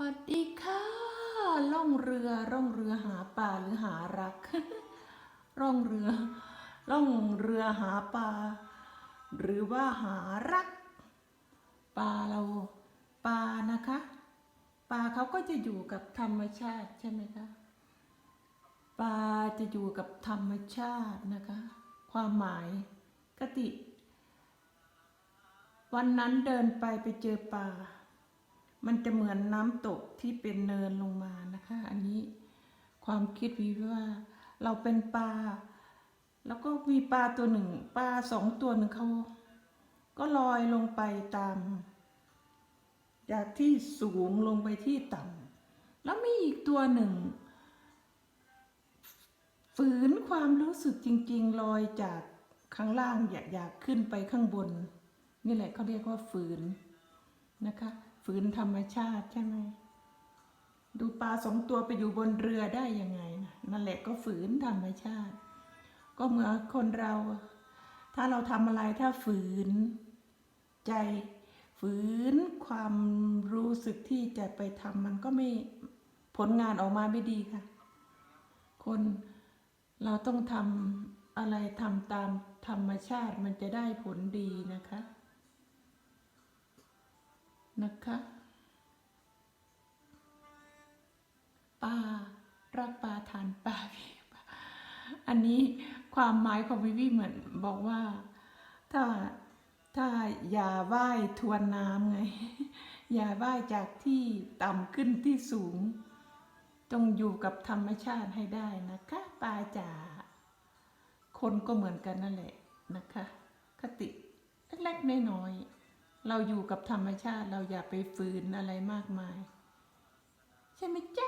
วัสดีค่ะ ล่องเรือล่องเรือหาปลาหรือหารัก ล่องเรือ ล่องเรือหาปลาหรือว่าหารักปลาเราปลานะคะปลาเขาก็จะอยู่กับธรรมชาติใช่ไหมคะปลาจะอยู่กับธรรมชาตินะคะ ความหมายกติ วันนั้นเดินไปไปเจอปลา มันจะเหมือนน้ำตกที่เป็นเนินลงมานะคะ อันนี้ความคิดวิว่า เราเป็นปลา แล้วก็มีปลาตัวหนึ่งปลาสองตัวหนึ่งเขาก็ลอยลงไปตาม จากที่สูงลงไปที่ต่ำแล้วมีอีกตัวหนึ่ง ฝืนความรู้สึกจริง ๆ ลอยจากข้างล่างอยากอยากขึ้นไปข้างบน นี่แหละเขาเรียกว่าฝืนนะคะ ฝืนธรรมชาติใช่ไหม ดูปลาสองตัวไปอยู่บนเรือได้ยังไงนะนั่นแหละก็ฝืนธรรมชาติ ก็เหมือนคนเรา ถ้าเราทำอะไรถ้าฝืนใจฝืนความรู้สึกที่จะไปทำมันก็ไม่ผลงานออกมาไม่ดีค่ะ คนเราต้องทำอะไรทำตามธรรมชาติมันจะได้ผลดีนะคะ นะคะปลารักปลาทานปลาพี่ปลาอันนี้ความหมายของวิวีเหมือนบอกว่า ถ้าถ้าอย่าว่ายทวนน้ำไง อย่าว่ายจากที่ต่ำขึ้นที่สูงต้องอยู่กับธรรมชาติให้ได้นะคะปลาจ๋าคนก็เหมือนกันนั่นแหละนะคะ คติเล็กๆน้อยๆ เราอยู่กับธรรมชาติเราอย่าไปฝืนอะไรมากมาย ใช่ไหมจ๊ะ